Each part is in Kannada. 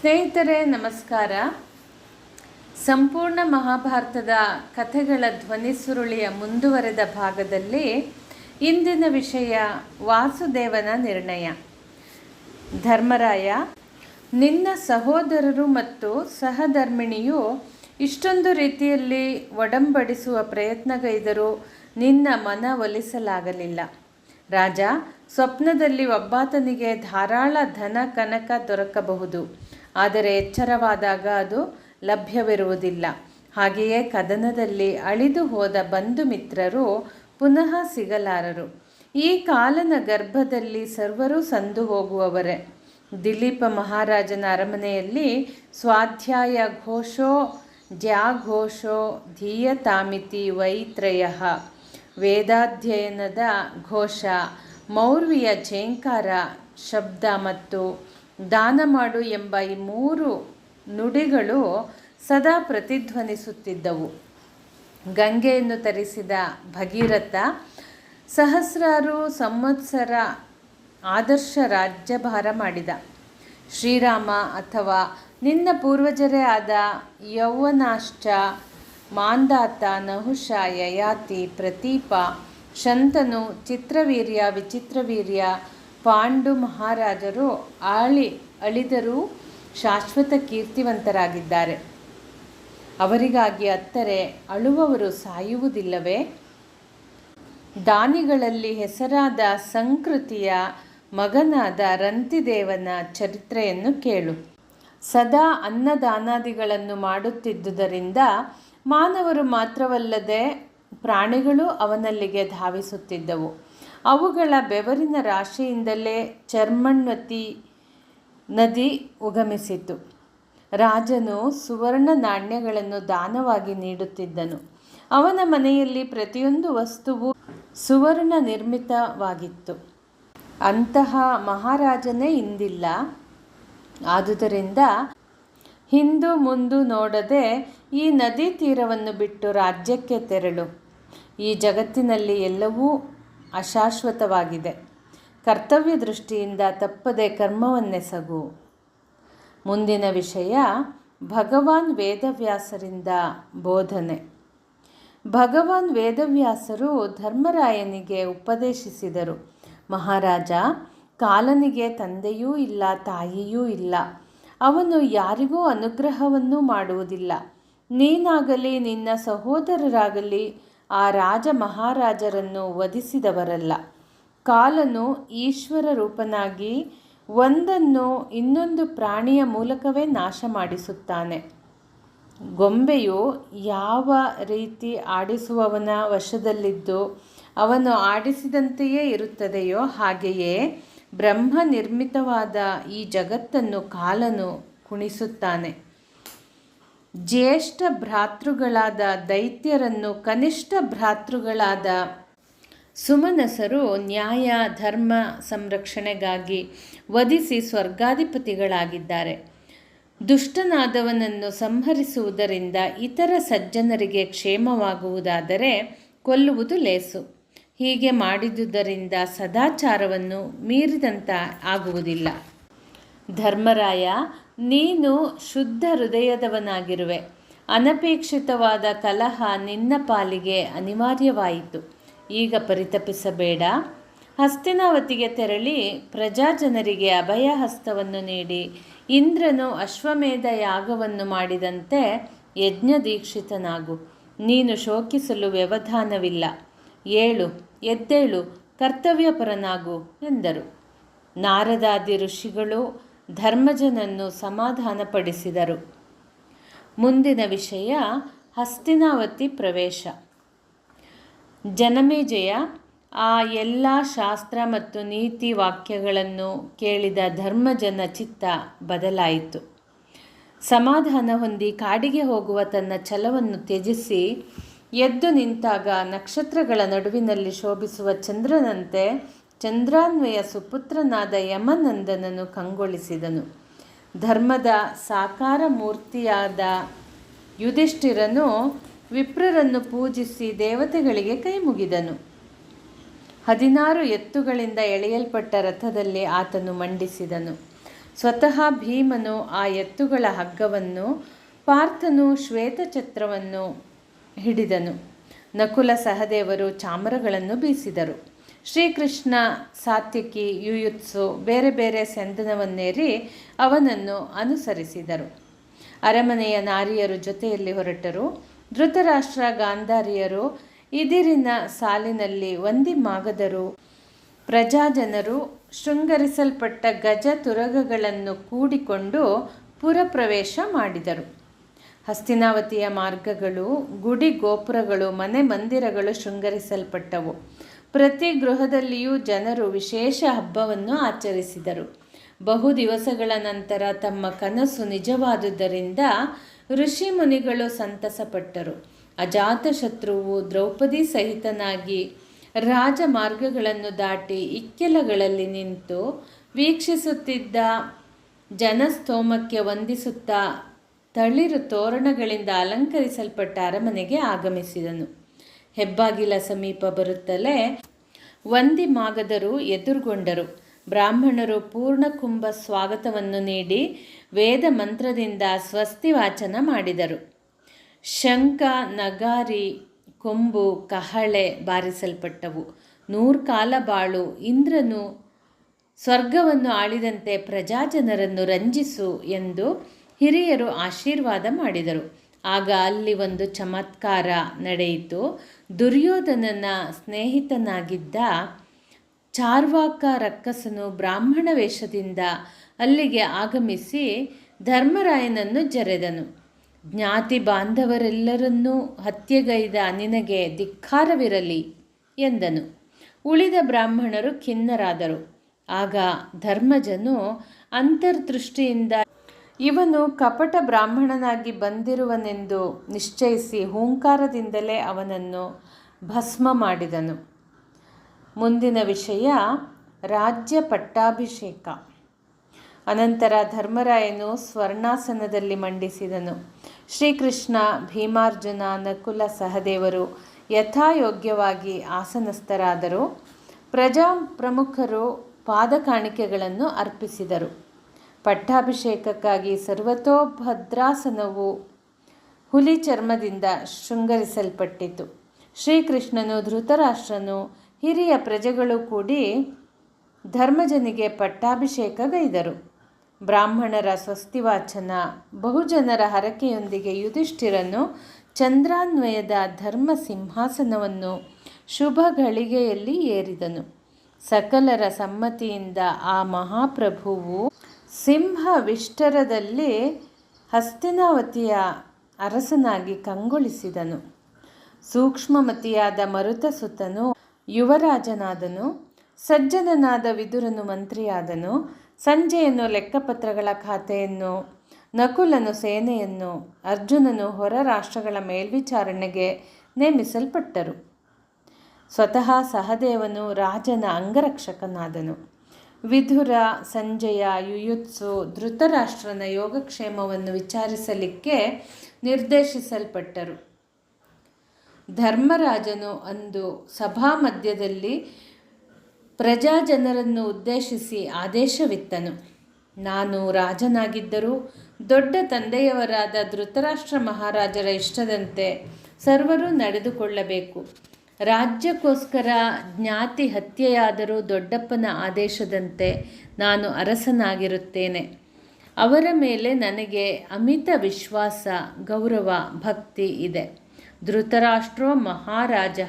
ಸ್ನೇಹಿತರೆ, ನಮಸ್ಕಾರ. ಸಂಪೂರ್ಣ ಮಹಾಭಾರತದ ಕಥೆಗಳ ಧ್ವನಿಸುರುಳಿಯ ಮುಂದುವರೆದ ಭಾಗದಲ್ಲಿ ಇಂದಿನ ವಿಷಯ ವಾಸುದೇವನ ನಿರ್ಣಯ. ಧರ್ಮರಾಯ, ನಿನ್ನ ಸಹೋದರರು ಮತ್ತು ಸಹಧರ್ಮಿಣಿಯು ಇಷ್ಟೊಂದು ರೀತಿಯಲ್ಲಿ ಒಡಂಬಡಿಸುವ ಪ್ರಯತ್ನಗೈದರೂ ನಿನ್ನ ಮನ ಒಲಿಸಲಾಗಲಿಲ್ಲ. ರಾಜ, ಸ್ವಪ್ನದಲ್ಲಿ ಒಬ್ಬಾತನಿಗೆ ಧಾರಾಳ ಧನ ಕನಕ ದೊರಕಬಹುದು. ಆದರೆ ಎಚ್ಚರವಾದಾಗ ಅದು ಲಭ್ಯವಿರುವುದಿಲ್ಲ. ಹಾಗೆಯೇ ಕದನದಲ್ಲಿ ಅಳಿದು ಹೋದ ಬಂಧು ಮಿತ್ರರು ಪುನಃ ಸಿಗಲಾರರು. ಈ ಕಾಲನ ಗರ್ಭದಲ್ಲಿ ಸರ್ವರೂ ಸಂದು ಹೋಗುವವರೇ. ದಿಲೀಪ ಮಹಾರಾಜನ ಅರಮನೆಯಲ್ಲಿ ಸ್ವಾಧ್ಯಾಯ ಘೋಷೋ ಜ್ಯಾಘೋಷೋ ಧೀಯತಾಮಿತಿ ವೈತ್ರಯ. ವೇದಾಧ್ಯಯನದ ಘೋಷ, ಮೌರ್ವಿಯ ಝೇಂಕಾರ ಶಬ್ದ ಮತ್ತು ದಾನ ಮಾಡು ಎಂಬ ಈ ಮೂರು ನುಡಿಗಳು ಸದಾ ಪ್ರತಿಧ್ವನಿಸುತ್ತಿದ್ದವು. ಗಂಗೆಯನ್ನು ತರಿಸಿದ ಭಗೀರಥ ಸಹಸ್ರಾರು ಸಂವತ್ಸರ ಆದರ್ಶ ರಾಜ್ಯಭಾರ ಮಾಡಿದ. ಶ್ರೀರಾಮ ಅಥವಾ ನಿನ್ನ ಪೂರ್ವಜರೇ ಆದ ಯೌವನಾಶ್ಚ, ಮಾಂದಾತ, ನಹುಷ, ಯಯಾತಿ, ಪ್ರತೀಪ, ಶಂತನು, ಚಿತ್ರವೀರ್ಯ, ವಿಚಿತ್ರವೀರ್ಯ ಪಾಂಡು ಮಹಾರಾಜರು ಆಳಿ ಅಳಿದರೂ ಶಾಶ್ವತ ಕೀರ್ತಿವಂತರಾಗಿದ್ದಾರೆ. ಅವರಿಗಾಗಿ ಅತ್ತರೆ ಅಳುವವರು ಸಾಯುವುದಿಲ್ಲವೇ? ದಾನಿಗಳಲ್ಲಿ ಹೆಸರಾದ ಸಂಕೃತಿಯ ಮಗನಾದ ರಂತಿದೇವನ ಚರಿತ್ರೆಯನ್ನು ಕೇಳು. ಸದಾ ಅನ್ನದಾನಾದಿಗಳನ್ನು ಮಾಡುತ್ತಿದ್ದುದರಿಂದ ಮಾನವರು ಮಾತ್ರವಲ್ಲದೆ ಪ್ರಾಣಿಗಳು ಅವನಲ್ಲಿಗೆ ಧಾವಿಸುತ್ತಿದ್ದವು. ಅವುಗಳ ಬೆವರಿನ ರಾಶಿಯಿಂದಲೇ ಚರ್ಮಣ್ವತಿ ನದಿ ಉಗಮಿಸಿತು. ರಾಜನು ಸುವರ್ಣ ನಾಣ್ಯಗಳನ್ನು ದಾನವಾಗಿ ನೀಡುತ್ತಿದ್ದನು. ಅವನ ಮನೆಯಲ್ಲಿ ಪ್ರತಿಯೊಂದು ವಸ್ತುವು ಸುವರ್ಣ ನಿರ್ಮಿತವಾಗಿತ್ತು. ಅಂತಹ ಮಹಾರಾಜನೇ ಇಂದಿಲ್ಲ. ಆದುದರಿಂದ ಹಿಂದು ಮುಂದು ನೋಡದೆ ಈ ನದಿ ತೀರವನ್ನು ಬಿಟ್ಟು ರಾಜ್ಯಕ್ಕೆ ತೆರಳು. ಈ ಜಗತ್ತಿನಲ್ಲಿ ಎಲ್ಲವೂ ಅಶಾಶ್ವತವಾಗಿದೆ. ಕರ್ತವ್ಯ ದೃಷ್ಟಿಯಿಂದ ತಪ್ಪದೆ ಕರ್ಮವನ್ನೆಸಗು. ಮುಂದಿನ ವಿಷಯ, ಭಗವಾನ್ ವೇದವ್ಯಾಸರಿಂದ ಬೋಧನೆ. ಭಗವಾನ್ ವೇದವ್ಯಾಸರು ಧರ್ಮರಾಯನಿಗೆ ಉಪದೇಶಿಸಿದರು. ಮಹಾರಾಜ, ಕಾಲನಿಗೆ ತಂದೆಯೂ ಇಲ್ಲ, ತಾಯಿಯೂ ಇಲ್ಲ. ಅವನು ಯಾರಿಗೂ ಅನುಗ್ರಹವನ್ನೂ ಮಾಡುವುದಿಲ್ಲ. ನೀನಾಗಲಿ, ನಿನ್ನ ಸಹೋದರರಾಗಲಿ ಆ ರಾಜ ಮಹಾರಾಜರನ್ನು ವಧಿಸಿದವರಲ್ಲ. ಕಾಲನು ಈಶ್ವರ ರೂಪನಾಗಿ ಒಂದನ್ನು ಇನ್ನೊಂದು ಪ್ರಾಣಿಯ ಮೂಲಕವೇ ನಾಶ ಮಾಡಿಸುತ್ತಾನೆ ಗೊಂಬೆಯು ಯಾವ ರೀತಿ ಆಡಿಸುವವನ ವಶದಲ್ಲಿದ್ದು, ಅವನು ಆಡಿಸಿದಂತೆಯೇ ಇರುತ್ತದೆಯೋ ಹಾಗೆಯೇ ಬ್ರಹ್ಮ ನಿರ್ಮಿತವಾದ ಈ ಜಗತ್ತನ್ನು ಕಾಲನು ಕುಣಿಸುತ್ತಾನೆ. ಜ್ಯೇಷ್ಠ ಭ್ರಾತೃಗಳಾದ ದೈತ್ಯರನ್ನು ಕನಿಷ್ಠ ಭ್ರಾತೃಗಳಾದ ಸುಮನಸರು ನ್ಯಾಯ, ಧರ್ಮ, ಸಂರಕ್ಷಣೆಗಾಗಿ ವಧಿಸಿ ಸ್ವರ್ಗಾಧಿಪತಿಗಳಾಗಿದ್ದಾರೆ. ದುಷ್ಟನಾದವನನ್ನು ಸಂಹರಿಸುವುದರಿಂದ ಇತರ ಸಜ್ಜನರಿಗೆ ಕ್ಷೇಮವಾಗುವುದಾದರೆ ಕೊಲ್ಲುವುದು ಲೇಸು. ಹೀಗೆ ಮಾಡಿದುದರಿಂದ ಸದಾಚಾರವನ್ನು ಮೀರಿದಂತ ಆಗುವುದಿಲ್ಲ ಧರ್ಮರಾಯ ನೀನು ಶುದ್ಧ ಹೃದಯದವನಾಗಿರುವೆ. ಅನಪೇಕ್ಷಿತವಾದ ಕಲಹ ನಿನ್ನ ಪಾಲಿಗೆ ಅನಿವಾರ್ಯವಾಯಿತು. ಈಗ ಪರಿತಪಿಸಬೇಡ. ಹಸ್ತಿನಾವತಿಗೆ ತೆರಳಿ ಪ್ರಜಾಜನರಿಗೆ ಅಭಯ ಹಸ್ತವನ್ನು ನೀಡಿ, ಇಂದ್ರನು ಅಶ್ವಮೇಧ ಯಾಗವನ್ನು ಮಾಡಿದಂತೆ ಯಜ್ಞ ದೀಕ್ಷಿತನಾಗು ನೀನು ಶೋಕಿಸಲು ವ್ಯವಧಾನವಿಲ್ಲ. ಏಳು, ಎದ್ದೇಳು, ಕರ್ತವ್ಯಪರನಾಗು ಎಂದರು. ನಾರದಾದಿ ಋಷಿಗಳು ಧರ್ಮಜನನ್ನು ಸಮಾಧಾನಪಡಿಸಿದರು. ಮುಂದಿನ ವಿಷಯ ಹಸ್ತಿನಾವತಿ ಪ್ರವೇಶ. ಜನಮೇಜಯ ಆ ಎಲ್ಲ ಶಾಸ್ತ್ರ ಮತ್ತು ನೀತಿ ವಾಕ್ಯಗಳನ್ನು ಕೇಳಿದ ಧರ್ಮಜನ ಚಿತ್ತ ಬದಲಾಯಿತು. ಸಮಾಧಾನ ಹೊಂದಿ ಕಾಡಿಗೆ ಹೋಗುವ ತನ್ನ ಛಲವನ್ನು ತ್ಯಜಿಸಿ ಎದ್ದು ನಿಂತಾಗ ನಕ್ಷತ್ರಗಳ ನಡುವಿನಲ್ಲಿ ಶೋಭಿಸುವ ಚಂದ್ರನಂತೆ ಚಂದ್ರಾನ್ವಯ ಸುಪುತ್ರನಾದ ಯಮನಂದನನು ಕಂಗೊಳಿಸಿದನು. ಧರ್ಮದ ಸಾಕಾರ ಮೂರ್ತಿಯಾದ ಯುಧಿಷ್ಠಿರನು ವಿಪ್ರರನ್ನು ಪೂಜಿಸಿ ದೇವತೆಗಳಿಗೆ ಕೈ ಮುಗಿದನು. ಹದಿನಾರು ಎತ್ತುಗಳಿಂದ ಎಳೆಯಲ್ಪಟ್ಟ ರಥದಲ್ಲಿ ಆತನು ಮಂಡಿಸಿದನು. ಸ್ವತಃ ಭೀಮನು ಆ ಎತ್ತುಗಳ ಹಗ್ಗವನ್ನು, ಪಾರ್ಥನು ಶ್ವೇತಛತ್ರವನ್ನು ಹಿಡಿದನು. ನಕುಲ ಸಹದೇವರು ಚಾಮರಗಳನ್ನು ಬೀಸಿದರು. ಶ್ರೀಕೃಷ್ಣ ಸಾತ್ಯಕಿ ಯುಯುತ್ಸು ಬೇರೆ ಬೇರೆ ಸಂದನವನ್ನೇರಿ ಅವನನ್ನು ಅನುಸರಿಸಿದರು. ಅರಮನೆಯ ನಾರಿಯರು ಜೊತೆಯಲ್ಲಿ ಹೊರಟರು. ಧೃತರಾಷ್ಟ್ರ ಗಾಂಧಾರಿಯರು ಇದಿರಿನ ಸಾಲಿನಲ್ಲಿ ಒಂದಿ ಮಾಗದರು. ಪ್ರಜಾಜನರು ಶೃಂಗರಿಸಲ್ಪಟ್ಟ ಗಜ ತುರಗಗಳನ್ನು ಕೂಡಿಕೊಂಡು ಪುರಪ್ರವೇಶ ಮಾಡಿದರು. ಹಸ್ತಿನಾವತಿಯ ಮಾರ್ಗಗಳು, ಗುಡಿ ಗೋಪುರಗಳು, ಮನೆ ಮಂದಿರಗಳು ಶೃಂಗರಿಸಲ್ಪಟ್ಟವು. ಪ್ರತಿ ಗೃಹದಲ್ಲಿಯೂ ಜನರು ವಿಶೇಷ ಹಬ್ಬವನ್ನು ಆಚರಿಸಿದರು. ಬಹು ದಿವಸಗಳ ನಂತರ ತಮ್ಮ ಕನಸು ನಿಜವಾದುದರಿಂದ ಋಷಿ ಮುನಿಗಳು ಸಂತಸಪಟ್ಟರು. ಅಜಾತಶತ್ರುವು ದ್ರೌಪದಿ ಸಹಿತನಾಗಿ ರಾಜಮಾರ್ಗಗಳನ್ನು ದಾಟಿ ಇಕ್ಕೆಲಗಳಲ್ಲಿ ನಿಂತು ವೀಕ್ಷಿಸುತ್ತಿದ್ದ ಜನಸ್ತೋಮಕ್ಕೆ ವಂದಿಸುತ್ತಾ ತಳಿರು ತೋರಣಗಳಿಂದ ಅಲಂಕರಿಸಲ್ಪಟ್ಟ ಅರಮನೆಗೆ ಆಗಮಿಸಿದನು. ಹೆಬ್ಬಾಗಿಲ ಸಮೀಪ ಬರುತ್ತಲೇ ವಂದಿ ಮಾಗದರು ಎದುರುಗೊಂಡರು. ಬ್ರಾಹ್ಮಣರು ಪೂರ್ಣಕುಂಭ ಸ್ವಾಗತವನ್ನು ನೀಡಿ ವೇದ ಮಂತ್ರದಿಂದ ಸ್ವಸ್ತಿ ವಾಚನ ಮಾಡಿದರು. ಶಂಖ, ನಗಾರಿ, ಕೊಂಬು, ಕಹಳೆ ಬಾರಿಸಲ್ಪಟ್ಟವು. ನೂರ್ಕಾಲ ಬಾಳು ಇಂದ್ರನು ಸ್ವರ್ಗವನ್ನು ಆಳಿದಂತೆ ಪ್ರಜಾಜನರನ್ನು ರಂಜಿಸು ಎಂದು ಹಿರಿಯರು ಆಶೀರ್ವಾದ ಮಾಡಿದರು. ಆಗ ಅಲ್ಲಿ ಒಂದು ಚಮತ್ಕಾರ ನಡೆಯಿತು. ದುರ್ಯೋಧನನ ಸ್ನೇಹಿತನಾಗಿದ್ದ ಚಾರ್ವಾಕ ರಕ್ಕಸನು ಬ್ರಾಹ್ಮಣ ವೇಷದಿಂದ ಅಲ್ಲಿಗೆ ಆಗಮಿಸಿ ಧರ್ಮರಾಯನನ್ನು ಜರೆದನು. ಜ್ಞಾತಿ ಬಾಂಧವರೆಲ್ಲರನ್ನೂ ಹತ್ಯೆಗೈದ ನಿನಗೆ ಧಿಕ್ಕಾರವಿರಲಿ ಎಂದನು. ಉಳಿದ ಬ್ರಾಹ್ಮಣರು ಖಿನ್ನರಾದರು. ಆಗ ಧರ್ಮಜನು ಅಂತರ್ದೃಷ್ಟಿಯಿಂದ ಇವನು ಕಪಟ ಬ್ರಾಹ್ಮಣನಾಗಿ ಬಂದಿರುವನೆಂದು ನಿಶ್ಚಯಿಸಿ ಹೂಂಕಾರದಿಂದಲೇ ಅವನನ್ನು ಭಸ್ಮ ಮಾಡಿದನು. ಮುಂದಿನ ವಿಷಯ ರಾಜ್ಯ ಪಟ್ಟಾಭಿಷೇಕ. ಅನಂತರ ಧರ್ಮರಾಯನು ಸ್ವರ್ಣಾಸನದಲ್ಲಿ ಮಂಡಿಸಿದನು. ಶ್ರೀಕೃಷ್ಣ, ಭೀಮಾರ್ಜುನ, ನಕುಲ ಸಹದೇವರು ಯಥಾಯೋಗ್ಯವಾಗಿ ಆಸನಸ್ಥರಾದರು. ಪ್ರಜಾ ಪ್ರಮುಖರು ಪಾದ ಕಾಣಿಕೆಗಳನ್ನು ಅರ್ಪಿಸಿದರು. ಪಟ್ಟಾಭಿಷೇಕಕ್ಕಾಗಿ ಸರ್ವತೋಭದ್ರಾಸನವು ಹುಲಿ ಚರ್ಮದಿಂದ ಶೃಂಗರಿಸಲ್ಪಟ್ಟಿತು. ಶ್ರೀಕೃಷ್ಣನು ಧೃತರಾಷ್ಟ್ರನು, ಹಿರಿಯ ಪ್ರಜೆಗಳು ಕೂಡಿ ಧರ್ಮಜನಿಗೆ ಪಟ್ಟಾಭಿಷೇಕಗೈದರು. ಬ್ರಾಹ್ಮಣರ ಸ್ವಸ್ತಿವಾಚನ, ಬಹುಜನರ ಹರಕೆಯೊಂದಿಗೆ ಯುಧಿಷ್ಠಿರನು ಚಂದ್ರಾನ್ವಯದ ಧರ್ಮ ಸಿಂಹಾಸನವನ್ನು ಶುಭ ಗಳಿಗೆಯಲ್ಲಿ ಏರಿದನು. ಸಕಲರ ಸಮ್ಮತಿಯಿಂದ ಆ ಮಹಾಪ್ರಭುವು ಸಿಂಹವಿಷ್ಟರದಲ್ಲಿ ಹಸ್ತಿನಾವತಿಯ ಅರಸನಾಗಿ ಕಂಗೊಳಿಸಿದನು. ಸೂಕ್ಷ್ಮಮತಿಯಾದ ಮರುತಸುತನು, ಯುವರಾಜನಾದನು, ಸಜ್ಜನನಾದ ವಿದುರನು ಮಂತ್ರಿಯಾದನು, ಸಂಜೆಯನ್ನು ಲೆಕ್ಕಪತ್ರಗಳ ಖಾತೆಯನ್ನು, ನಕುಲನು ಸೇನೆಯನ್ನು, ಅರ್ಜುನನು ಹೊರ ರಾಷ್ಟ್ರಗಳ ಮೇಲ್ವಿಚಾರಣೆಗೆ ನೇಮಿಸಲ್ಪಟ್ಟರು. ಸ್ವತಃ ಸಹದೇವನು ರಾಜನ ಅಂಗರಕ್ಷಕನಾದನು. ವಿಧುರ ಸಂಜಯ ಯುಯುತ್ಸು ಧೃತರಾಷ್ಟ್ರನ ಯೋಗಕ್ಷೇಮವನ್ನು ವಿಚಾರಿಸಲಿಕ್ಕೆ ನಿರ್ದೇಶಿಸಲ್ಪಟ್ಟರು. ಧರ್ಮರಾಜನು ಅಂದು ಸಭಾ ಮಧ್ಯದಲ್ಲಿ ಪ್ರಜಾಜನರನ್ನು ಉದ್ದೇಶಿಸಿ ಆದೇಶವಿತ್ತನು. ನಾನು ರಾಜನಾಗಿದ್ದರೂ ದೊಡ್ಡ ತಂದೆಯವರಾದ ಧೃತರಾಷ್ಟ್ರ ಮಹಾರಾಜರ ಇಷ್ಟದಂತೆ ಸರ್ವರು ನಡೆದುಕೊಳ್ಳಬೇಕು. ರಾಜ್ಯಕ್ಕೋಸ್ಕರ ಜ್ಞಾತಿ ಹತ್ಯೆಯಾದರೂ ದೊಡ್ಡಪ್ಪನ ಆದೇಶದಂತೆ ನಾನು ಅರಸನಾಗಿರುತ್ತೇನೆ. ಅವರ ಮೇಲೆ ನನಗೆ ಅಮಿತ ವಿಶ್ವಾಸ, ಗೌರವ, ಭಕ್ತಿ ಇದೆ. ಧೃತರಾಷ್ಟ್ರೋ ಮಹಾರಾಜ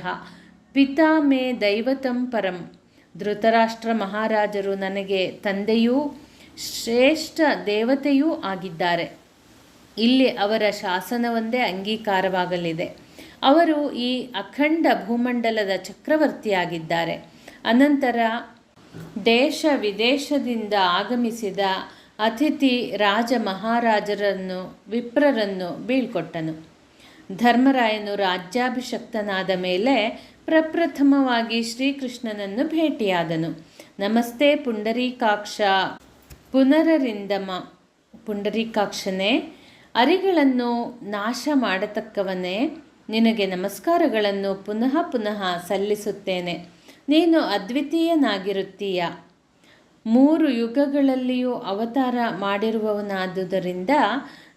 ಪಿತಾ ಮೇ ದೈವತಂ ಪರಂ. ಧೃತರಾಷ್ಟ್ರ ಮಹಾರಾಜರು ನನಗೆ ತಂದೆಯೂ ಶ್ರೇಷ್ಠ ದೇವತೆಯೂ ಆಗಿದ್ದಾರೆ. ಇಲ್ಲಿ ಅವರ ಶಾಸನವೊಂದೇ ಅಂಗೀಕಾರವಾಗಲಿದೆ. ಅವರು ಈ ಅಖಂಡ ಭೂಮಂಡಲದ ಚಕ್ರವರ್ತಿಯಾಗಿದ್ದಾರೆ. ಅನಂತರ ದೇಶ ವಿದೇಶದಿಂದ ಆಗಮಿಸಿದ ಅತಿಥಿ ರಾಜ ಮಹಾರಾಜರನ್ನು ವಿಪ್ರರನ್ನು ಬೀಳ್ಕೊಟ್ಟನು. ಧರ್ಮರಾಯನು ರಾಜ್ಯಾಭಿಷಕ್ತನಾದ ಮೇಲೆ ಪ್ರಪ್ರಥಮವಾಗಿ ಶ್ರೀಕೃಷ್ಣನನ್ನು ಭೇಟಿಯಾದನು. ನಮಸ್ತೆ ಪುಂಡರೀಕಾಕ್ಷ. ಪುನರರಿಂದಮ ಪುಂಡರೀಕಾಕ್ಷನೇ, ಅರಿಗಳನ್ನು ನಾಶ ಮಾಡತಕ್ಕವನೇ ನಿನಗೆ ನಮಸ್ಕಾರಗಳನ್ನು ಪುನಃ ಪುನಃ ಸಲ್ಲಿಸುತ್ತೇನೆ. ನೀನು ಅದ್ವಿತೀಯನಾಗಿರುತ್ತೀಯ. ಮೂರು ಯುಗಗಳಲ್ಲಿಯೂ ಅವತಾರ ಮಾಡಿರುವವನಾದುದರಿಂದ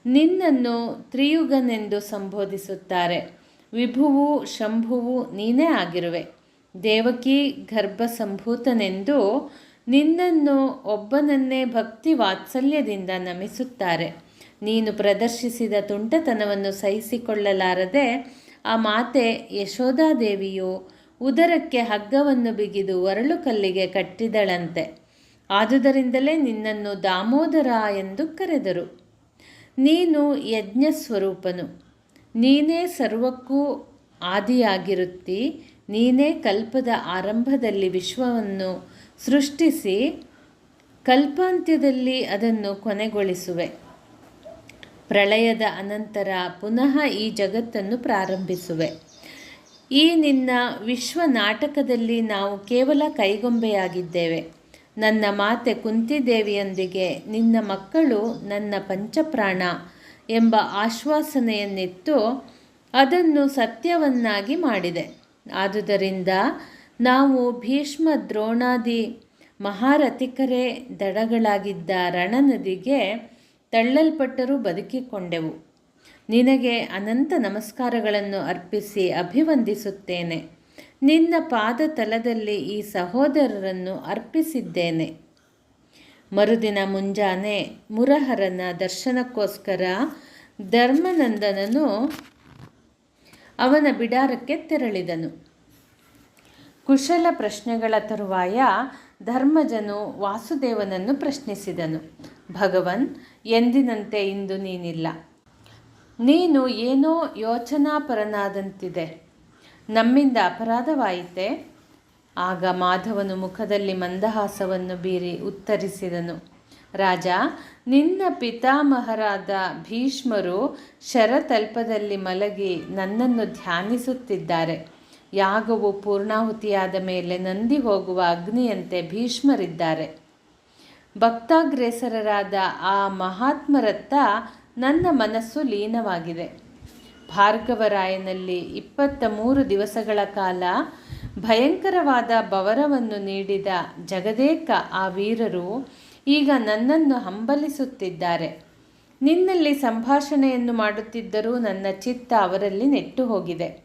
ನಿನ್ನನ್ನು ತ್ರಿಯುಗನೆಂದು ಸಂಬೋಧಿಸುತ್ತಾರೆ. ವಿಭುವು, ಶಂಭುವು ನೀನೇ ಆಗಿರುವೆ. ದೇವಕಿ, ಗರ್ಭಸಂಭೂತನೆಂದು ನಿನ್ನನ್ನು ಒಬ್ಬನನ್ನೇ ಭಕ್ತಿ ವಾತ್ಸಲ್ಯದಿಂದ ನಮಿಸುತ್ತಾರೆ. ನೀನು ಪ್ರದರ್ಶಿಸಿದ ತುಂಟತನವನ್ನು ಸಹಿಸಿಕೊಳ್ಳಲಾರದೆ ಆ ಮಾತೆ ಯಶೋಧಾದೇವಿಯು ಉದರಕ್ಕೆ ಹಗ್ಗವನ್ನು ಬಿಗಿದು ಒರಳು ಕಲ್ಲಿಗೆ ಕಟ್ಟಿದಳಂತೆ. ಆದುದರಿಂದಲೇ ನಿನ್ನನ್ನು ದಾಮೋದರ ಎಂದು ಕರೆದರು. ನೀನು ಯಜ್ಞ ಸ್ವರೂಪನು ನೀನೇ ಸರ್ವಕ್ಕೂ ಆದಿಯಾಗಿರುತ್ತಿ, ನೀನೇ ಕಲ್ಪದ ಆರಂಭದಲ್ಲಿ ವಿಶ್ವವನ್ನು ಸೃಷ್ಟಿಸಿ, ಕಲ್ಪಾಂತ್ಯದಲ್ಲಿ ಅದನ್ನು ಕೊನೆಗೊಳಿಸುವೆ. ಪ್ರಳಯದ ಅನಂತರ ಪುನಃ ಈ ಜಗತ್ತನ್ನು ಪ್ರಾರಂಭಿಸುವೆ. ಈ ನಿನ್ನ ವಿಶ್ವ ನಾಟಕದಲ್ಲಿ ನಾವು ಕೇವಲ ಕೈಗೊಂಬೆಯಾಗಿದ್ದೇವೆ. ನನ್ನ ಮಾತೆ ಕುಂತಿದೇವಿಯೊಂದಿಗೆ ನಿನ್ನ ಮಕ್ಕಳು ನನ್ನ ಪಂಚಪ್ರಾಣ ಎಂಬ ಆಶ್ವಾಸನೆಯನ್ನಿತ್ತು ಅದನ್ನು ಸತ್ಯವನ್ನಾಗಿ ಮಾಡಿದೆ. ಆದುದರಿಂದ ನಾವು ಭೀಷ್ಮ ದ್ರೋಣಾದಿ ಮಹಾರಥಿಕರೇ ದಡಗಳಾಗಿದ್ದ ರಣನದಿಗೆ ತಳ್ಳಲ್ಪಟ್ಟರೂ ಬದುಕಿಕೊಂಡೆವು. ನಿನಗೆ ಅನಂತ ನಮಸ್ಕಾರಗಳನ್ನು ಅರ್ಪಿಸಿ ಅಭಿವಂದಿಸುತ್ತೇನೆ. ನಿನ್ನ ಪಾದ ತಲದಲ್ಲಿ ಈ ಸಹೋದರರನ್ನು ಅರ್ಪಿಸಿದ್ದೇನೆ. ಮರುದಿನ ಮುಂಜಾನೆ ಮುರಹರನ ದರ್ಶನಕ್ಕೋಸ್ಕರ ಧರ್ಮನಂದನನು ಅವನ ಬಿಡಾರಕ್ಕೆ ತೆರಳಿದನು. ಕುಶಲ ಪ್ರಶ್ನೆಗಳ ತರುವಾಯ ಧರ್ಮಜನು ವಾಸುದೇವನನ್ನು ಪ್ರಶ್ನಿಸಿದನು. ಭಗವನ್, ಎಂದಿನಂತೆ ಇಂದು ನೀನಿಲ್ಲ. ನೀನು ಏನೋ ಯೋಚನಾಪರನಾದಂತಿದೆ. ನಮ್ಮಿಂದ ಅಪರಾಧವಾಯಿತೆ? ಆಗ ಮಾಧವನು ಮುಖದಲ್ಲಿ ಮಂದಹಾಸವನ್ನು ಬೀರಿ ಉತ್ತರಿಸಿದನು. ರಾಜ, ನಿನ್ನ ಪಿತಾಮಹರಾದ ಭೀಷ್ಮರು ಶರತಲ್ಪದಲ್ಲಿ ಮಲಗಿ ನನ್ನನ್ನು ಧ್ಯಾನಿಸುತ್ತಿದ್ದಾರೆ. ಯಾಗವು ಪೂರ್ಣಾಹುತಿಯಾದ ಮೇಲೆ ನಂದಿ ಹೋಗುವ ಅಗ್ನಿಯಂತೆ ಭೀಷ್ಮರಿದ್ದಾರೆ. ಭಕ್ತಾಗ್ರೇಸರರಾದ ಆ ಮಹಾತ್ಮರತ್ತ ನನ್ನ ಮನಸ್ಸು ಲೀನವಾಗಿದೆ. ಭಾರ್ಗವರಾಯನಲ್ಲಿ ಇಪ್ಪತ್ತ ಮೂರು ದಿವಸಗಳ ಕಾಲ ಭಯಂಕರವಾದ ಬವರವನ್ನು ನೀಡಿದ ಜಗದೇಕ ಆ ವೀರರು ಈಗ ನನ್ನನ್ನು ಹಂಬಲಿಸುತ್ತಿದ್ದಾರೆ. ನಿನ್ನಲ್ಲಿ ಸಂಭಾಷಣೆಯನ್ನು ಮಾಡುತ್ತಿದ್ದರೂ ನನ್ನ ಚಿತ್ತ ಅವರಲ್ಲಿ ನೆಟ್ಟು ಹೋಗಿದೆ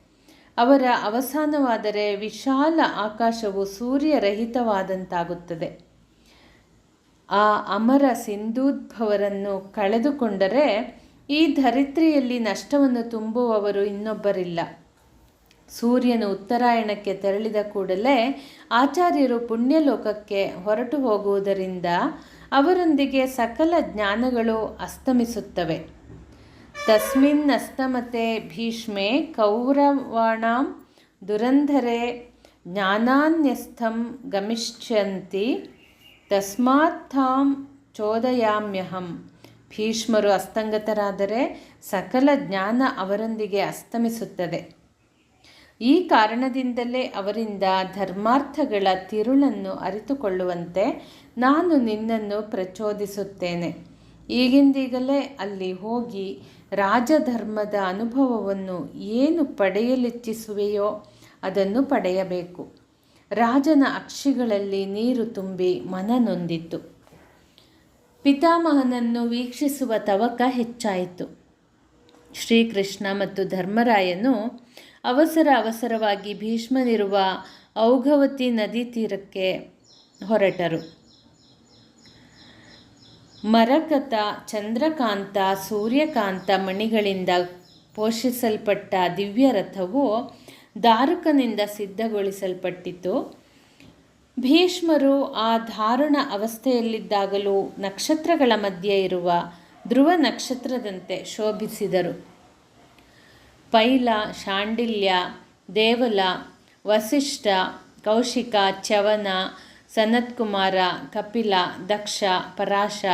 ಅವರ ಅವಸಾನವಾದರೆ ವಿಶಾಲ ಆಕಾಶವು ಸೂರ್ಯರಹಿತವಾದಂತಾಗುತ್ತದೆ. ಆ ಅಮರ ಸಿಂಧೂದ್ಭವರನ್ನು ಕಳೆದುಕೊಂಡರೆ ಈ ಧರಿತ್ರಿಯಲ್ಲಿ ನಷ್ಟವನ್ನು ತುಂಬುವವರು ಇನ್ನೊಬ್ಬರಿಲ್ಲ. ಸೂರ್ಯನು ಉತ್ತರಾಯಣಕ್ಕೆ ತೆರಳಿದ ಕೂಡಲೇ ಆಚಾರ್ಯರು ಪುಣ್ಯಲೋಕಕ್ಕೆ ಹೊರಟು ಹೋಗುವುದರಿಂದ ಅವರೊಂದಿಗೆ ಸಕಲ ಜ್ಞಾನಗಳು ಅಸ್ತಮಿಸುತ್ತವೆ. ತಸ್ಮಿನ್ ಅಸ್ತಮತೆ ಭೀಷ್ಮೆ ಕೌರವಾಣಾಂ ದುರಂಧರೆ ಜ್ಞಾನಾನ್ಯಸ್ಥಂ ಗಮಿಷ್ಯಂತಿ ತಸ್ಮಾತ್ ತಾಂ ಚೋದಯಾಮ್ಯಹಂ. ಭೀಷ್ಮರು ಅಸ್ತಂಗತರಾದರೆ ಸಕಲ ಜ್ಞಾನ ಅವರೊಂದಿಗೆ ಅಸ್ತಮಿಸುತ್ತದೆ. ಈ ಕಾರಣದಿಂದಲೇ ಅವರಿಂದ ಧರ್ಮಾರ್ಥಗಳ ತಿರುಳನ್ನು ಅರಿತುಕೊಳ್ಳುವಂತೆ ನಾನು ನಿನ್ನನ್ನು ಪ್ರಚೋದಿಸುತ್ತೇನೆ. ಈಗಿಂದೀಗಲೇ ಅಲ್ಲಿ ಹೋಗಿ ರಾಜಧರ್ಮದ ಅನುಭವವನ್ನು ಏನು ಪಡೆಯಲಿಚ್ಛಿಸುವೆಯೋ ಅದನ್ನು ಪಡೆಯಬೇಕು. ರಾಜನ ಅಕ್ಷಿಗಳಲ್ಲಿ ನೀರು ತುಂಬಿ ಮನನೊಂದಿತ್ತು ಪಿತಾಮಹನನ್ನು ವೀಕ್ಷಿಸುವ ತವಕ ಹೆಚ್ಚಾಯಿತು. ಶ್ರೀಕೃಷ್ಣ ಮತ್ತು ಧರ್ಮರಾಯನು ಅವಸರ ಅವಸರವಾಗಿ ಭೀಷ್ಮನಿರುವ ಔಘವತಿ ನದಿ ತೀರಕ್ಕೆ ಹೊರಟರು. ಮರಕತ, ಚಂದ್ರಕಾಂತ, ಸೂರ್ಯಕಾಂತ ಮಣಿಗಳಿಂದ ಪೋಷಿಸಲ್ಪಟ್ಟ ದಿವ್ಯ ರಥವು ದಾರುಕನಿಂದ ಸಿದ್ಧಗೊಳಿಸಲ್ಪಟ್ಟಿತು. ಭೀಷ್ಮರು ಆ ಧಾರುಣ ಅವಸ್ಥೆಯಲ್ಲಿದ್ದಾಗಲೂ ನಕ್ಷತ್ರಗಳ ಮಧ್ಯೆ ಇರುವ ಧ್ರುವ ನಕ್ಷತ್ರದಂತೆ ಶೋಭಿಸಿದರು. ಪೈಲ, ಶಾಂಡಿಲ್ಯ, ದೇವಲ, ವಸಿಷ್ಠ, ಕೌಶಿಕ ಚವನ ಸನತ್ಕುಮಾರ, ಕಪಿಲ, ದಕ್ಷ, ಪರಾಶ,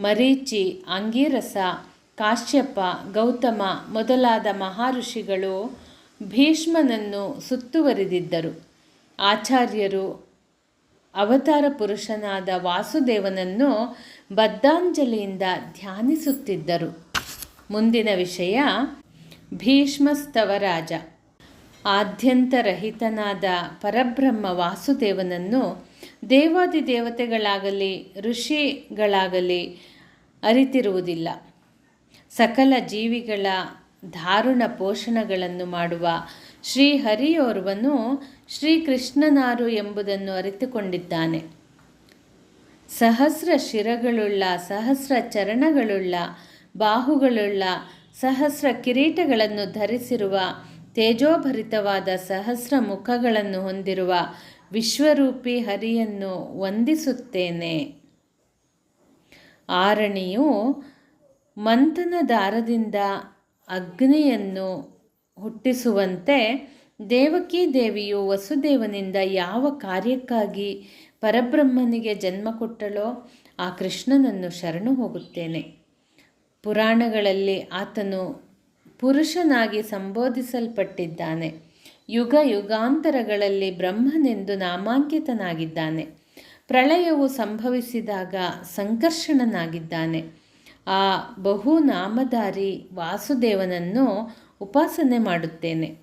ಮರೀಚಿ, ಅಂಗೀರಸ, ಕಾಶ್ಯಪ, ಗೌತಮ ಮೊದಲಾದ ಮಹಾಋಷಿಗಳು ಭೀಷ್ಮನನ್ನು ಸುತ್ತುವರಿದಿದ್ದರು. ಆಚಾರ್ಯರು, ಅವತಾರ ಪುರುಷನಾದ ವಾಸುದೇವನನ್ನು ಬದ್ಧಾಂಜಲಿಯಿಂದ ಧ್ಯಾನಿಸುತ್ತಿದ್ದರು. ಮುಂದಿನ ವಿಷಯ, ಭೀಷ್ಮಸ್ತವರಾಜ. ಆದ್ಯಂತರಹಿತನಾದ ಪರಬ್ರಹ್ಮ ವಾಸುದೇವನನ್ನು ದೇವಾದಿ ದೇವತೆಗಳಾಗಲಿ ಋಷಿಗಳಾಗಲಿ ಅರಿತಿರುವುದಿಲ್ಲ. ಸಕಲ ಜೀವಿಗಳ ದಾರುಣ ಪೋಷಣಗಳನ್ನು ಮಾಡುವ ಶ್ರೀಹರಿಯೋರ್ವನು ಶ್ರೀಕೃಷ್ಣನಾರು ಎಂಬುದನ್ನು ಅರಿತುಕೊಂಡಿದ್ದಾನೆ. ಸಹಸ್ರ ಶಿರಗಳುಳ್ಳ, ಸಹಸ್ರ ಚರಣಗಳುಳ್ಳ, ಬಾಹುಗಳುಳ್ಳ, ಸಹಸ್ರ ಕಿರೀಟಗಳನ್ನು ಧರಿಸಿರುವ, ತೇಜೋಭರಿತವಾದ ಸಹಸ್ರ ಮುಖಗಳನ್ನು ಹೊಂದಿರುವ ವಿಶ್ವರೂಪಿ ಹರಿಯನ್ನು ವಂದಿಸುತ್ತೇನೆ. ಆರಣಿಯು ಮಂಥನ ದಾರದಿಂದ ಅಗ್ನಿಯನ್ನು ಹುಟ್ಟಿಸುವಂತೆ ದೇವಕಿ ದೇವಿಯು ವಸುದೇವನಿಂದ ಯಾವ ಕಾರ್ಯಕ್ಕಾಗಿ ಪರಬ್ರಹ್ಮನಿಗೆ ಜನ್ಮ ಕೊಟ್ಟಳೋ ಆ ಕೃಷ್ಣನನ್ನು ಶರಣು ಹೋಗುತ್ತೇನೆ. ಪುರಾಣಗಳಲ್ಲಿ ಆತನು ಪುರುಷನಾಗಿ ಸಂಬೋಧಿಸಲ್ಪಟ್ಟಿದ್ದಾನೆ. ಯುಗ ಯುಗಾಂತರಗಳಲ್ಲಿ ಬ್ರಹ್ಮನೆಂದು ನಾಮಾಂಕಿತನಾಗಿದ್ದಾನೆ. ಪ್ರಳಯವು ಸಂಭವಿಸಿದಾಗ ಸಂಕರ್ಷಣನಾಗಿದ್ದಾನೆ. ಆ ಬಹು ನಾಮಧಾರಿ ವಾಸುದೇವನನ್ನು ಉಪಾಸನೆ ಮಾಡುತ್ತೇನೆ.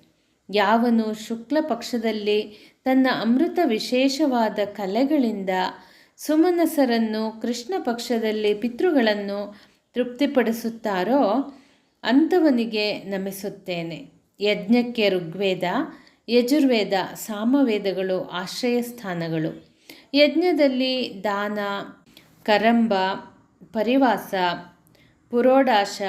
ಯಾವನು ಶುಕ್ಲ ಪಕ್ಷದಲ್ಲಿ ತನ್ನ ಅಮೃತ ವಿಶೇಷವಾದ ಕಲೆಗಳಿಂದ ಸುಮನಸರನ್ನು ಕೃಷ್ಣ ಪಕ್ಷದಲ್ಲಿ ಪಿತೃಗಳನ್ನು ತೃಪ್ತಿಪಡಿಸುತ್ತಾರೋ ಅಂಥವನಿಗೆ ನಮಿಸುತ್ತೇನೆ. ಯಜ್ಞಕ್ಕೆ ಋಗ್ವೇದ, ಯಜುರ್ವೇದ, ಸಾಮವೇದಗಳು ಆಶ್ರಯ ಸ್ಥಾನಗಳು. ಯಜ್ಞದಲ್ಲಿ ದಾನ, ಕರಂಬ, ಪರಿವಾಸ ಪುರೋಡಾಶ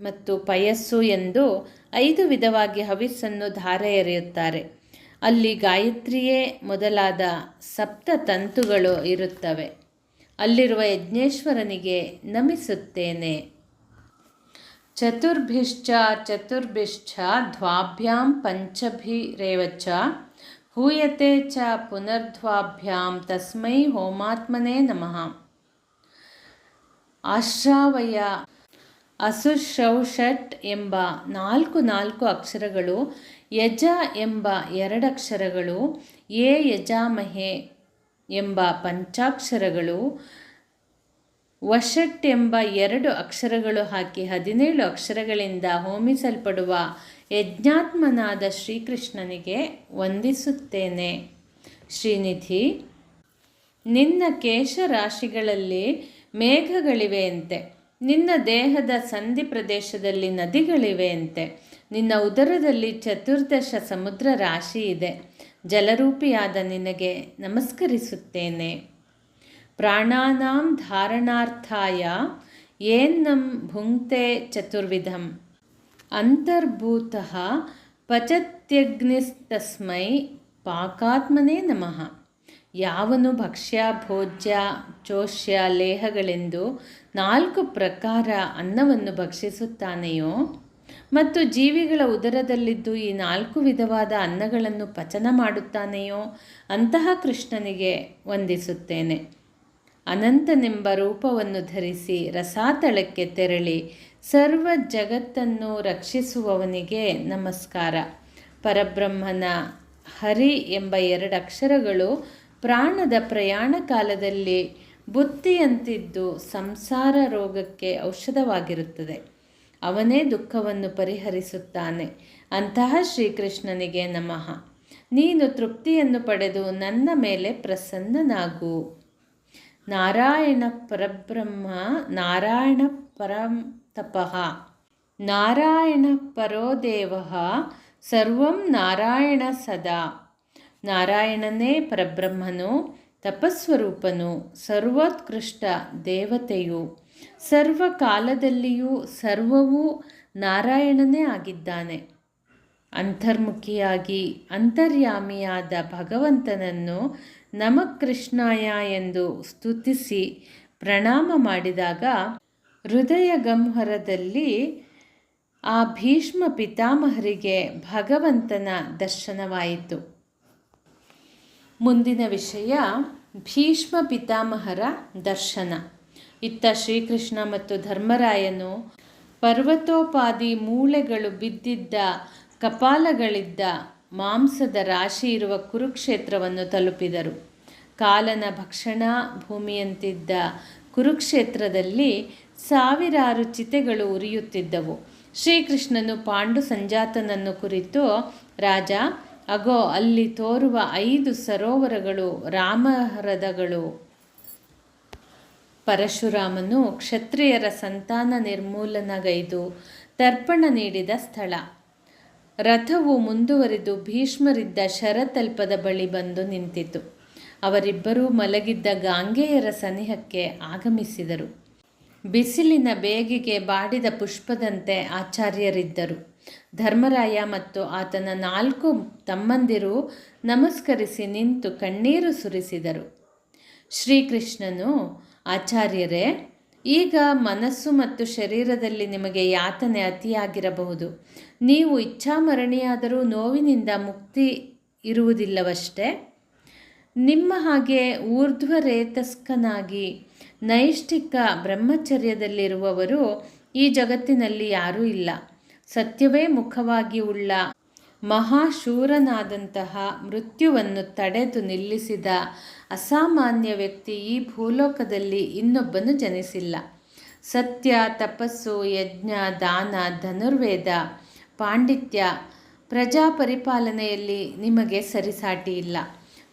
ಮತ್ತು ಪಯಸ್ಸು ಎಂದು ಐದು ವಿಧವಾಗಿ ಹವಿಸ್ಸನ್ನು ಧಾರೆ ಎರೆಯುತ್ತಾರೆ ಅಲ್ಲಿ ಗಾಯತ್ರಿಯೇ ಮೊದಲಾದ ಸಪ್ತ ತಂತುಗಳು ಇರುತ್ತವೆ. ಅಲ್ಲಿರುವ ಯಜ್ಞೇಶ್ವರನಿಗೆ ನಮಿಸುತ್ತೇನೆ. ಚತುರ್ಭಿಶ್ಚ ಚತುರ್ಭಿಶ್ಚ ದ್ವಾಭ್ಯಾಂ ಪಂಚಭಿರೇವಚ ಹೂಯತೆ ಚ ಪುನರ್ಧ್ವಾಭ್ಯಾಂ ತಸ್ಮೈ ಹೋಮಾತ್ಮನೇ ನಮಃ. ಆಶ್ರಾವಯ ಅಸುಶ್ರೌಷಟ್ ಎಂಬ ನಾಲ್ಕು ನಾಲ್ಕು ಅಕ್ಷರಗಳು, ಯಜ ಎಂಬ ಎರಡಕ್ಷರಗಳು ಎ ಯಜಾಮಹೆ ಎಂಬ ಪಂಚಾಕ್ಷರಗಳು ವಷಟ್ ಎಂಬ ಎರಡು ಅಕ್ಷರಗಳು ಹಾಕಿ ಹದಿನೇಳು ಅಕ್ಷರಗಳಿಂದ ಹೋಮಿಸಲ್ಪಡುವ ಯಜ್ಞಾತ್ಮನಾದ ಶ್ರೀಕೃಷ್ಣನಿಗೆ ವಂದಿಸುತ್ತೇನೆ. ಶ್ರೀನಿಧಿ, ನಿನ್ನ ಕೇಶರಾಶಿಗಳಲ್ಲಿ ಮೇಘಗಳಿವೆಯಂತೆ ನಿನ್ನ ದೇಹದ ಸಂಧಿ ಪ್ರದೇಶದಲ್ಲಿ ನದಿಗಳಿವೆಯಂತೆ ನಿನ್ನ ಉದರದಲ್ಲಿ ಚತುರ್ದಶ ಸಮುದ್ರ ರಾಶಿ ಇದೆ. ಜಲರೂಪಿಯಾದ ನಿನಗೆ ನಮಸ್ಕರಿಸುತ್ತೇನೆ. ಪ್ರಾಣಾನಾಂ ಧಾರಣಾರ್ಥಾಯ ಏನ್ನಂ ಭುಂಕ್ತೆ ಚತುರ್ವಿಧಂ. ಅಂತರ್ಭೂತ ಪಚತ್ಯಗ್ನಿಸ್ತಸ್ಮೈ ಪಾಕಾತ್ಮನೇ ನಮಃ. ಯಾವನು ಭಕ್ಷ್ಯ, ಭೋಜ್ಯ ಚೋಷ್ಯ ಲೇಹಗಳೆಂದು ನಾಲ್ಕು ಪ್ರಕಾರ ಅನ್ನವನ್ನು ಭಕ್ಷಿಸುತ್ತಾನೆಯೋ? ಮತ್ತು ಜೀವಿಗಳ ಉದರದಲ್ಲಿದ್ದು ಈ ನಾಲ್ಕು ವಿಧವಾದ ಅನ್ನಗಳನ್ನು ಪಚನ ಮಾಡುತ್ತಾನೆಯೋ? ಅಂತಹ ಕೃಷ್ಣನಿಗೆ ವಂದಿಸುತ್ತೇನೆ. ಅನಂತನೆಂಬ ರೂಪವನ್ನು ಧರಿಸಿ ರಸಾತಳಕ್ಕೆ ತೆರಳಿ ಸರ್ವ ಜಗತ್ತನ್ನು ರಕ್ಷಿಸುವವನಿಗೆ ನಮಸ್ಕಾರ. ಪರಬ್ರಹ್ಮನ ಹರಿ ಎಂಬ ಎರಡು ಅಕ್ಷರಗಳು ಪ್ರಾಣದ ಪ್ರಯಾಣ ಕಾಲದಲ್ಲಿ ಬುತ್ತಿಯಂತಿದ್ದು ಸಂಸಾರ ರೋಗಕ್ಕೆ ಔಷಧವಾಗಿರುತ್ತದೆ. ಅವನೇ ದುಃಖವನ್ನು ಪರಿಹರಿಸುತ್ತಾನೆ. ಅಂತಹ ಶ್ರೀಕೃಷ್ಣನಿಗೆ ನಮಃ. ನೀನು ತೃಪ್ತಿಯನ್ನು ಪಡೆದು ನನ್ನ ಮೇಲೆ ಪ್ರಸನ್ನನಾಗು. ನಾರಾಯಣ ಪರಬ್ರಹ್ಮ, ನಾರಾಯಣ ಪರಂ ತಪಃ. ನಾರಾಯಣ ಪರೋದೇವ ಸರ್ವಂ ನಾರಾಯಣ ಸದಾ. ನಾರಾಯಣನೇ ಪರಬ್ರಹ್ಮನು, ತಪಸ್ವರೂಪನು, ಸರ್ವೋತ್ಕೃಷ್ಟ ದೇವತೆಯು. ಸರ್ವ ಕಾಲದಲ್ಲಿಯೂ ಸರ್ವವೂ ನಾರಾಯಣನೇ ಆಗಿದ್ದಾನೆ. ಅಂತರ್ಮುಖಿಯಾಗಿ ಅಂತರ್ಯಾಮಿಯಾದ ಭಗವಂತನನ್ನು ನಮಕೃಷ್ಣಾಯ ಎಂದು ಸ್ತುತಿಸಿ ಪ್ರಣಾಮ ಮಾಡಿದಾಗ ಹೃದಯ ಗಂಹರದಲ್ಲಿ ಆ ಭೀಷ್ಮ ಪಿತಾಮಹರಿಗೆ ಭಗವಂತನ ದರ್ಶನವಾಯಿತು. ಮುಂದಿನ ವಿಷಯ ಭೀಷ್ಮ ಪಿತಾಮಹರ ದರ್ಶನ. ಇತ್ತ ಶ್ರೀಕೃಷ್ಣ ಮತ್ತು ಧರ್ಮರಾಯನು ಪರ್ವತೋಪಾದಿ ಮೂಳೆಗಳು ಬಿದ್ದಿದ್ದ, ಕಪಾಲಗಳಿದ್ದ ಮಾಂಸದ ರಾಶಿ ಇರುವ ಕುರುಕ್ಷೇತ್ರವನ್ನು ತಲುಪಿದರು. ಕಾಲನ ಭಕ್ಷಣ ಭೂಮಿಯಂತಿದ್ದ ಕುರುಕ್ಷೇತ್ರದಲ್ಲಿ ಸಾವಿರಾರು ಚಿತೆಗಳು ಉರಿಯುತ್ತಿದ್ದವು. ಶ್ರೀಕೃಷ್ಣನು ಪಾಂಡು ಸಂಜಾತನನ್ನು ಕುರಿತು, ರಾಜ ಅಗೋ, ಅಲ್ಲಿ ತೋರುವ ಐದು ಸರೋವರಗಳು ರಾಮಹ್ರದಗಳು ಪರಶುರಾಮನು ಕ್ಷತ್ರಿಯರ ಸಂತಾನ ನಿರ್ಮೂಲನಗೈದು ತರ್ಪಣ ನೀಡಿದ ಸ್ಥಳ. ರಥವು ಮುಂದುವರಿದು ಭೀಷ್ಮರಿದ್ದ ಶರತಲ್ಪದ ಬಳಿ ಬಂದು ನಿಂತಿತು. ಅವರಿಬ್ಬರೂ ಮಲಗಿದ್ದ ಗಾಂಗೆಯರ ಸನಿಹಕ್ಕೆ ಆಗಮಿಸಿದರು. ಬಿಸಿಲಿನ ಬೇಗಿಗೆ ಬಾಡಿದ ಪುಷ್ಪದಂತೆ ಆಚಾರ್ಯರಿದ್ದರು. ಧರ್ಮರಾಯ ಮತ್ತು ಆತನ ನಾಲ್ಕು ತಮ್ಮಂದಿರು ನಮಸ್ಕರಿಸಿ ನಿಂತು ಕಣ್ಣೀರು ಸುರಿಸಿದರು. ಶ್ರೀಕೃಷ್ಣನು, ಆಚಾರ್ಯರೇ, ಈಗ ಮನಸ್ಸು ಮತ್ತು ಶರೀರದಲ್ಲಿ ನಿಮಗೆ ಯಾತನೆ ಅತಿಯಾಗಿರಬಹುದು. ನೀವು ಇಚ್ಛಾಮರಣಿಯಾದರೂ ನೋವಿನಿಂದ ಮುಕ್ತಿ ಇರುವುದಿಲ್ಲವಷ್ಟೇ? ನಿಮ್ಮ ಹಾಗೆ ಊರ್ಧ್ವರೇತಸ್ಕನಾಗಿ ನೈಷ್ಠಿಕ ಬ್ರಹ್ಮಚರ್ಯದಲ್ಲಿರುವವರು ಈ ಜಗತ್ತಿನಲ್ಲಿ ಯಾರೂ ಇಲ್ಲ. ಸತ್ಯವೇ ಮುಖವಾಗಿ ಉಳ್ಳ ಮಹಾಶೂರನಾದಂತಹ ಮೃತ್ಯುವನ್ನು ತಡೆದು ನಿಲ್ಲಿಸಿದ ಅಸಾಮಾನ್ಯ ವ್ಯಕ್ತಿ ಈ ಭೂಲೋಕದಲ್ಲಿ ಇನ್ನೊಬ್ಬನು ಜನಿಸಿಲ್ಲ. ಸತ್ಯ, ತಪಸ್ಸು, ಯಜ್ಞ, ದಾನ, ಧನುರ್ವೇದ, ಪಾಂಡಿತ್ಯ ಪ್ರಜಾ ಪರಿಪಾಲನೆಯಲ್ಲಿ ನಿಮಗೆ ಸರಿಸಾಟಿ ಇಲ್ಲ.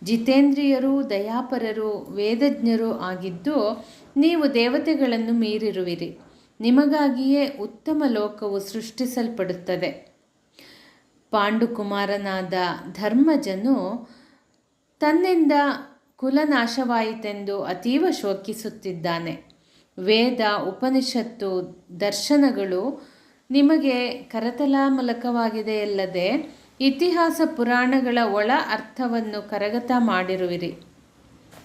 ಜಿತೇಂದ್ರಿಯರೂ, ದಯಾಪರರು, ವೇದಜ್ಞರೂ ಆಗಿದ್ದು ನೀವು ದೇವತೆಗಳನ್ನು ಮೀರಿರುವಿರಿ. ನಿಮಗಾಗಿಯೇ ಉತ್ತಮ ಲೋಕವು ಸೃಷ್ಟಿಸಲ್ಪಡುತ್ತದೆ. ಪಾಂಡುಕುಮಾರನಾದ ಧರ್ಮಜನು ತನ್ನಿಂದ ಕುಲನಾಶವಾಯಿತೆಂದು ಅತೀವ ಶೋಕಿಸುತ್ತಿದ್ದಾನೆ. ವೇದ, ಉಪನಿಷತ್ತು, ದರ್ಶನಗಳು ನಿಮಗೆ ಕರತಲಾಮಲಕವಾಗಿದೆಯಲ್ಲದೆ ಇತಿಹಾಸ ಪುರಾಣಗಳ ಒಳ ಅರ್ಥವನ್ನು ಕರಗತ ಮಾಡಿರುವಿರಿ.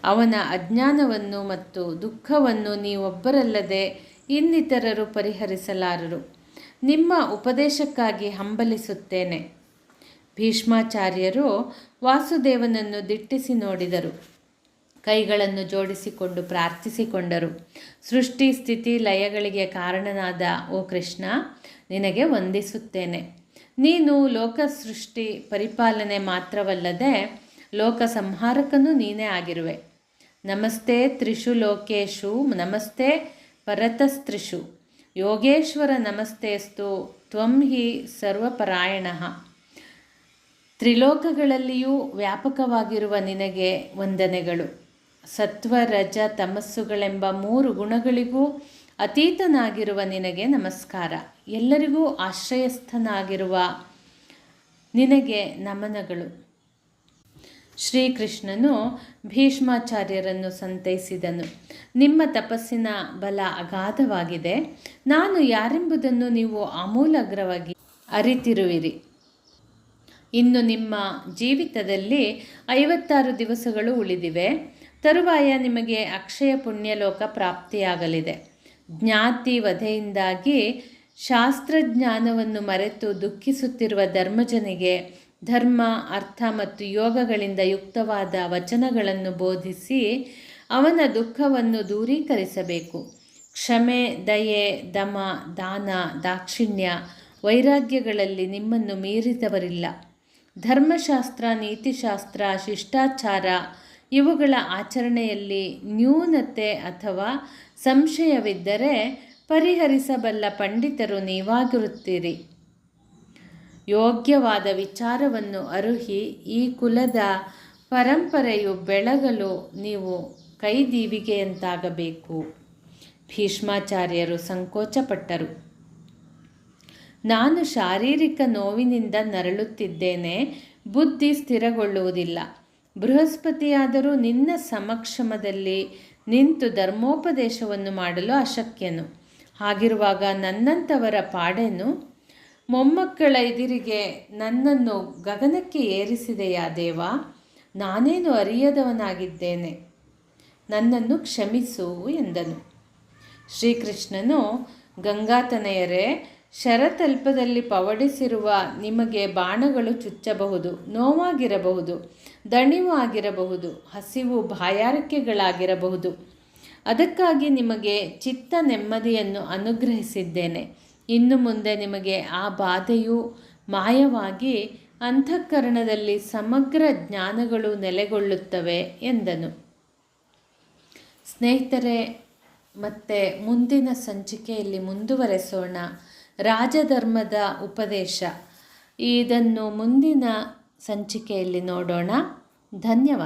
ಅವನ ಅಜ್ಞಾನವನ್ನು ಮತ್ತು ದುಃಖವನ್ನು ನೀವೊಬ್ಬರಲ್ಲದೆ ಇನ್ನಿತರರು ಪರಿಹರಿಸಲಾರರು. ನಿಮ್ಮ ಉಪದೇಶಕ್ಕಾಗಿ ಹಂಬಲಿಸುತ್ತೇನೆ. ಭೀಷ್ಮಾಚಾರ್ಯರು ವಾಸುದೇವನನ್ನು ದಿಟ್ಟಿಸಿ ನೋಡಿದರು. ಕೈಗಳನ್ನು ಜೋಡಿಸಿಕೊಂಡು ಪ್ರಾರ್ಥಿಸಿಕೊಂಡರು. ಸೃಷ್ಟಿ ಸ್ಥಿತಿ ಲಯಗಳಿಗೆ ಕಾರಣನಾದ ಓ ಕೃಷ್ಣ, ನಿನಗೆ ವಂದಿಸುತ್ತೇನೆ. ನೀನು ಲೋಕ ಸೃಷ್ಟಿ ಪರಿಪಾಲನೆ ಮಾತ್ರವಲ್ಲದೆ ಲೋಕ ಸಂಹಾರಕನೂ ನೀನೇ ಆಗಿರುವೆ. ನಮಸ್ತೆ ತ್ರಿಷು ಲೋಕೇಶು ನಮಸ್ತೆ ಪರತಸ್ತ್ರಿಷು. ಯೋಗೇಶ್ವರ ನಮಸ್ತೆಸ್ತು ತ್ವಂ ಹಿ ಸರ್ವಪರಾಯಣ. ತ್ರಿಲೋಕಗಳಲ್ಲಿಯೂ ವ್ಯಾಪಕವಾಗಿರುವ ನಿನಗೆ ವಂದನೆಗಳು. ಸತ್ವ ರಜ ತಮಸ್ಸುಗಳೆಂಬ ಮೂರು ಗುಣಗಳಿಗೂ ಅತೀತನಾಗಿರುವ ನಿನಗೆ ನಮಸ್ಕಾರ. ಎಲ್ಲರಿಗೂ ಆಶ್ರಯಸ್ಥನಾಗಿರುವ ನಿನಗೆ ನಮನಗಳು. ಶ್ರೀಕೃಷ್ಣನು ಭೀಷ್ಮಾಚಾರ್ಯರನ್ನು ಸಂತೈಸಿದನು. ನಿಮ್ಮ ತಪಸ್ಸಿನ ಬಲ ಅಗಾಧವಾಗಿದೆ. ನಾನು ಯಾರೆಂಬುದನ್ನು ನೀವು ಆಮೂಲಾಗ್ರವಾಗಿ ಅರಿತಿರುವಿರಿ. ಇನ್ನು ನಿಮ್ಮ ಜೀವಿತದಲ್ಲಿ ಐವತ್ತಾರು ದಿವಸಗಳು ಉಳಿದಿವೆ. ತರುವಾಯ ನಿಮಗೆ ಅಕ್ಷಯ ಪುಣ್ಯಲೋಕ ಪ್ರಾಪ್ತಿಯಾಗಲಿದೆ. ಜ್ಞಾತಿ ವಧೆಯಿಂದಾಗಿ ಶಾಸ್ತ್ರಜ್ಞಾನವನ್ನು ಮರೆತು ದುಃಖಿಸುತ್ತಿರುವ ಧರ್ಮಜನಿಗೆ ಧರ್ಮ, ಅರ್ಥ ಮತ್ತು ಯೋಗಗಳಿಂದ ಯುಕ್ತವಾದ ವಚನಗಳನ್ನು ಬೋಧಿಸಿ ಅವನ ದುಃಖವನ್ನು ದೂರೀಕರಿಸಬೇಕು. ಕ್ಷಮೆ, ದಯೆ, ದಮ, ದಾನ, ದಾಕ್ಷಿಣ್ಯ ವೈರಾಗ್ಯಗಳಲ್ಲಿ ನಿಮ್ಮನ್ನು ಮೀರಿದವರಿಲ್ಲ. ಧರ್ಮಶಾಸ್ತ್ರ, ನೀತಿಶಾಸ್ತ್ರ, ಶಿಷ್ಟಾಚಾರ ಇವುಗಳ ಆಚರಣೆಯಲ್ಲಿ ನ್ಯೂನತೆ ಅಥವಾ ಸಂಶಯವಿದ್ದರೆ ಪರಿಹರಿಸಬಲ್ಲ ಪಂಡಿತರು ನೀವಾಗಿರುತ್ತೀರಿ. ಯೋಗ್ಯವಾದ ವಿಚಾರವನ್ನು ಅರುಹಿ ಈ ಕುಲದ ಪರಂಪರೆಯು ಬೆಳಗಲು ನೀವು ಕೈದೀವಿಗೆಯಂತಾಗಬೇಕು. ಭೀಷ್ಮಾಚಾರ್ಯರು ಸಂಕೋಚಪಟ್ಟರು. ನಾನು ಶಾರೀರಿಕ ನೋವಿನಿಂದ ನರಳುತ್ತಿದ್ದೇನೆ, ಬುದ್ಧಿ ಸ್ಥಿರಗೊಳ್ಳುವುದಿಲ್ಲ. ಬೃಹಸ್ಪತಿಯಾದರೂ ನಿನ್ನ ಸಮಕ್ಷಮದಲ್ಲಿ ನಿಂತು ಧರ್ಮೋಪದೇಶವನ್ನು ಮಾಡಲು ಅಶಕ್ಯನು. ಹಾಗಿರುವಾಗ ನನ್ನಂಥವರ ಪಾಡೇನು ಮೊಮ್ಮಕ್ಕಳ ಎದುರಿಗೆ ನನ್ನನ್ನು ಗಗನಕ್ಕೆ ಏರಿಸಿದೆಯಾ ದೇವ? ನಾನೇನು ಅರಿಯದವನಾಗಿದ್ದೇನೆ. ನನ್ನನ್ನು ಕ್ಷಮಿಸು ಎಂದನು. ಶ್ರೀಕೃಷ್ಣನು ಗಂಗಾತನೆಯರೇ ಶರತಲ್ಪದಲ್ಲಿ ಪವಡಿಸಿರುವ ನಿಮಗೆ ಬಾಣಗಳು ಚುಚ್ಚಬಹುದು, ನೋವಾಗಿರಬಹುದು, ದಣಿವು ಆಗಿರಬಹುದು, ಹಸಿವು ಬಾಯಾರಿಕೆಗಳಾಗಿರಬಹುದು ಅದಕ್ಕಾಗಿ ನಿಮಗೆ ಚಿತ್ತ ನೆಮ್ಮದಿಯನ್ನು ಅನುಗ್ರಹಿಸಿದ್ದೇನೆ. ಇನ್ನು ಮುಂದೆ ನಿಮಗೆ ಆ ಬಾಧೆಯು ಮಾಯವಾಗಿ ಅಂತಃಕರಣದಲ್ಲಿ ಸಮಗ್ರ ಜ್ಞಾನಗಳು ನೆಲೆಗೊಳ್ಳುತ್ತವೆ ಎಂದನು. ಸ್ನೇಹಿತರೆ, ಮತ್ತೆ ಮುಂದಿನ ಸಂಚಿಕೆಯಲ್ಲಿ ಮುಂದುವರೆಸೋಣ. ರಾಜಧರ್ಮದ ಉಪದೇಶ. ಇದನ್ನು ಮುಂದಿನ ಸಂಚಿಕೆಯಲ್ಲಿ ನೋಡೋಣ. ಧನ್ಯವಾದ.